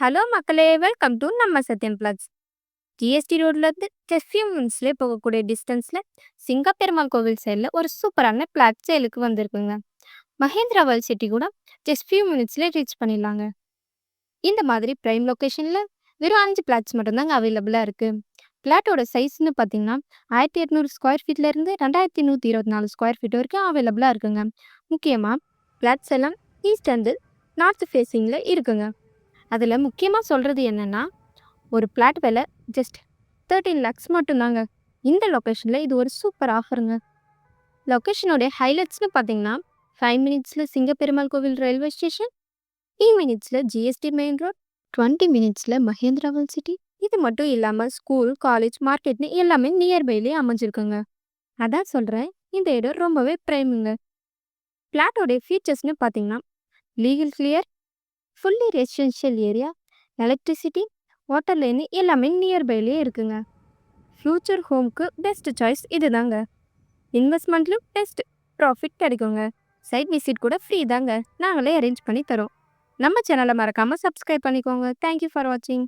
Hello மக்களே welcome to நம்ம Sathyam blocks. GST ரோட்லேருந்து ஜஸ்ட் ஃபியூ மினிட்ஸ்லேயே போகக்கூடிய டிஸ்டன்ஸில் சிங்கப்பெருமாள் கோவில் சைடில் ஒரு சூப்பரான பிளாட் சேலுக்கு வந்திருக்குங்க. மஹேந்திரா வேர்ல்ட் சிட்டி கூட ஜஸ்ட் ஃபியூ மினிட்ஸ்லேயே ரீச் பண்ணிடலாங்க. இந்த மாதிரி ப்ரைம் லொக்கேஷனில் வெறும் அஞ்சு பிளாட்ஸ் மட்டும்தாங்க அவைலபிளாக இருக்குது பிளாட்டோட சைஸ்னு பார்த்தீங்கன்னா ஆயிரத்தி எட்நூறு ஸ்கொயர் ஃபீட்லேருந்து ரெண்டாயிரத்தி நூற்றி இருபத்தி நாலு ஸ்கொயர் ஃபீட் வரைக்கும் அவைலபிளாக இருக்குங்க. முக்கியமாக பிளாட்ஸ் எல்லாம் ஈஸ்ட் அண்டு நார்த் ஃபேஸிங்கில் இருக்குங்க. அதில் முக்கியமாக சொல்கிறது என்னென்னா ஒரு பிளாட் விலை ஜஸ்ட் தேர்ட்டீன் லேக்ஸ் மட்டும்தாங்க. இந்த லொக்கேஷனில் இது ஒரு சூப்பர் ஆஃபருங்க லொக்கேஷனோடைய ஹைலைட்ஸ்னு பார்த்தீங்கன்னா ஃபைவ் மினிட்ஸில் Singaperumal Koil railway station three மினிட்ஸில் ஜிஎஸ்டி மெயின் ரோட் டுவெண்ட்டி மினிட்ஸில் மஹேந்திராவல் சிட்டி இது மட்டும் இல்லாமல் ஸ்கூல் காலேஜ் மார்க்கெட்னு எல்லாமே நியர்பைலேயே அமைஞ்சிருக்குங்க. அதான் சொல்கிறேன் இந்த இடம் ரொம்பவே ப்ரைமுங்க பிளாட்டோடைய ஃபீச்சர்ஸ்னு பார்த்தீங்கன்னா legal clear fully residential area electricity water line எல்லாமே நியர்பைலேயே இருக்குங்க. ஃப்யூச்சர் ஹோம்க்கு பெஸ்ட் சாய்ஸ் இதுதாங்க. இன்வெஸ்ட்மெண்ட்லையும் பெஸ்ட் ப்ராஃபிட் கிடைக்குங்க. சைட் விசிட் கூட ஃப்ரீ தாங்க. நாங்களே அரேஞ்ச் பண்ணி தரோம். நம்ம சேனலை மறக்காமல் சப்ஸ்கிரைப் பண்ணிக்கோங்க. தேங்க்யூ ஃபார் வாட்சிங்